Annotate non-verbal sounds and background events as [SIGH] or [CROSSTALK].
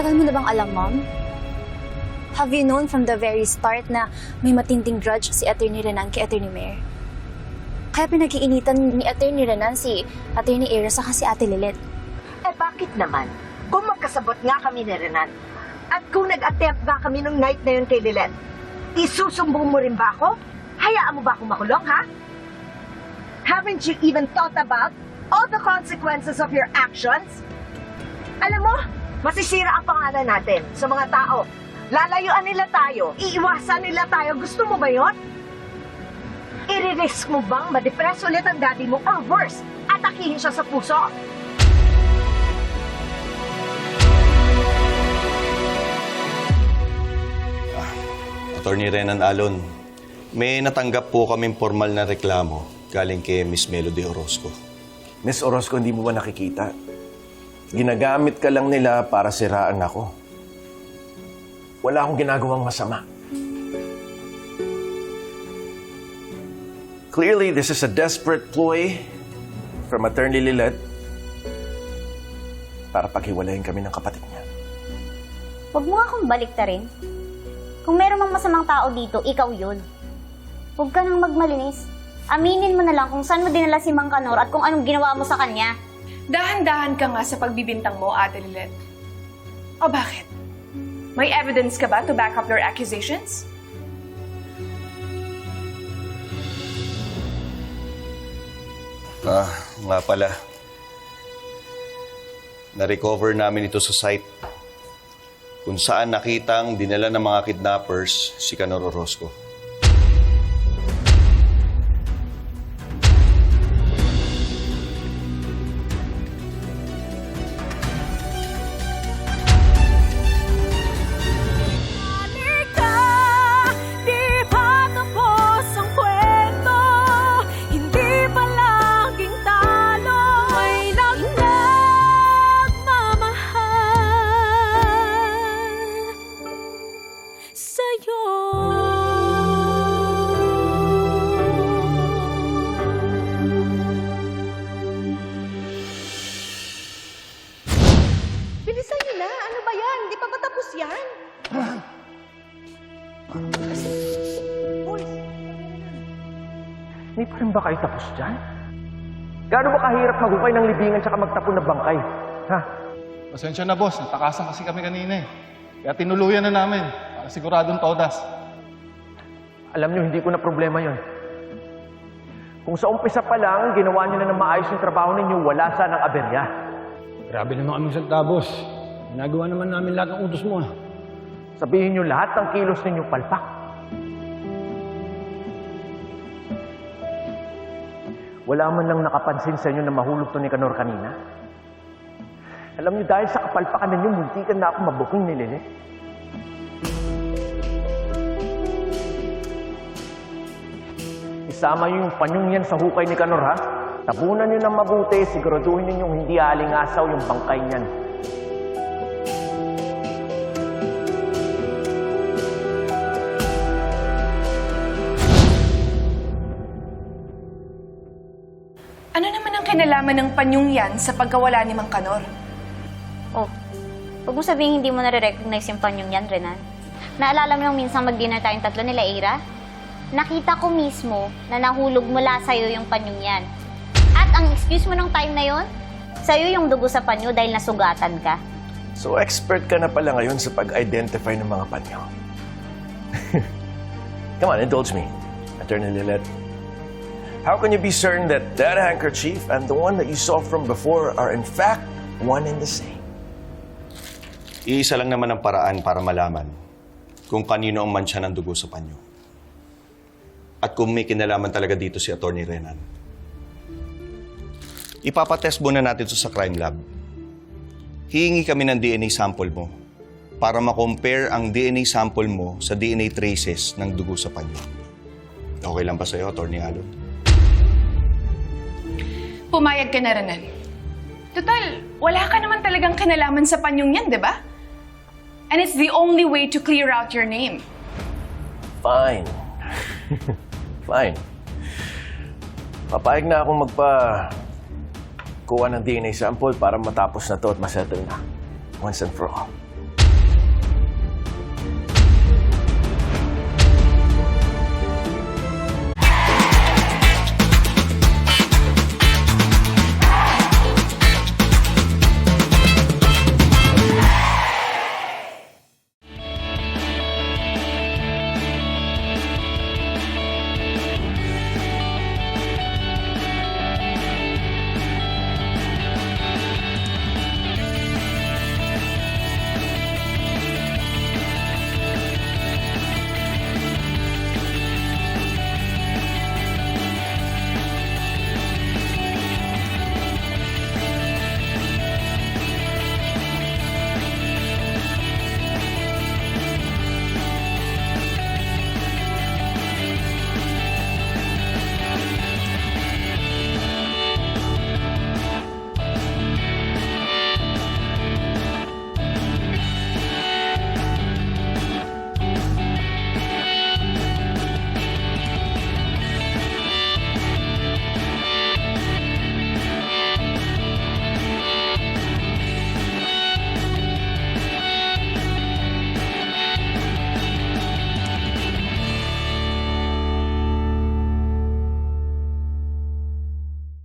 Matagal mo na bang alam, Mom? Have you known from the very start na may matinding grudge si Attorney Renan kay Attorney Mayor? Kaya pinag-iinitan ni Attorney Renan si Attorney Era sa si Ate Lilet. Eh bakit naman? Kung magkasabot nga kami ni Renan, at kung nag-attempt nga kami nung night na yun kay Lilet, isusumbong mo rin ba ako? Hayaan mo ba akong makulong, ha? Haven't you even thought about all the consequences of your actions? Alam mo, masisira ang pangalan natin sa mga tao. Lalayuan nila tayo, iiwasan nila tayo. Gusto mo ba yon? I-risk mo bang ma-depress ulit ang daddy mo or worse, atakihin siya sa puso? Attorney Renan Alon, may natanggap po kaming formal na reklamo galing kay Miss Melody Orozco. Miss Orozco, hindi mo ba nakikita? Ginagamit ka lang nila para siraan ako. Wala akong ginagawang masama. Clearly, this is a desperate ploy from Attorney Lilet para paghiwalayin kami ng kapatid niya. Huwag mo akong baliktarin. Kung meron mang masamang tao dito, ikaw yun. Huwag ka nang magmalinis. Aminin mo na lang kung saan mo dinala si Mang Kanor at kung anong ginawa mo sa kanya. Dahan-dahan ka nga sa pagbibintang mo, Ate Lilet. O bakit? May evidence ka ba to back up your accusations? Ah, nga pala. Na-recover namin ito sa site kung saan nakitang dinala ng mga kidnappers si Canor Orozco. Hindi pa rin ba kayo tapos dyan? Gaano ba kahirap magukay ng libingan tsaka magtapon ng bangkay? Ha? Pasensya na boss, natakasan kasi kami kanina eh. Kaya tinuluyan na namin para siguradong todas. Alam nyo, hindi ko na problema yon. Kung sa umpisa pa lang, ginawa nyo na ng maayos yung trabaho ninyo, wala sanang aberya. Grabe naman kami salta, boss. Ginagawa naman namin lahat ng utos mo. ah. Sabihin nyo lahat ng kilos ninyo palpak. Wala man lang nakapansin sa inyo na mahulog to ni Kanor kanina. Alam nyo, dahil sa kapalpakan ninyo, muntikan na ako mabuking ni Lele. Isama yung panyong yan sa hukay ni Kanor, ha? Tabunan nyo ng mabuti, siguraduhin yung hindi alingasaw yung bangkay niyan. Ano naman ang kinalaman ng panyong yan sa pagkawala ni Mang Kanor? Oh, huwag mo sabihin hindi mo nare-recognize yung panyong yan, Renan. Naalala mo yung minsan mag-dinner tayong tatlo nila, Ira? Nakita ko mismo na nahulog mula sa'yo yung panyong yan. At ang excuse mo ng time na yon, sa'yo yung dugo sa panyo dahil nasugatan ka. So expert ka na pala ngayon sa pag-identify ng mga panyo. [LAUGHS] Come on, indulge me, Attorney Lilet. How can you be certain that that handkerchief and the one that you saw from before are in fact one and the same? Iisa lang naman ang paraan para malaman kung kanino ang mansya ng dugo sa panyo. At kung may kinalaman talaga dito si Attorney Renan. Ipapatest muna natin ito sa crime lab. Hihingi kami ng DNA sample mo para makompare ang DNA sample mo sa DNA traces ng dugo sa panyo. Okay lang ba sa'yo, Attorney Alon? Pumayag ka na, Renan. Total, wala ka naman talagang kinalaman sa panyong yan, di ba? And it's the only way to clear out your name. Fine. [LAUGHS] Fine. Papayag na akong magpa kuha ng DNA sample para matapos na to at masettle na. Once and for all.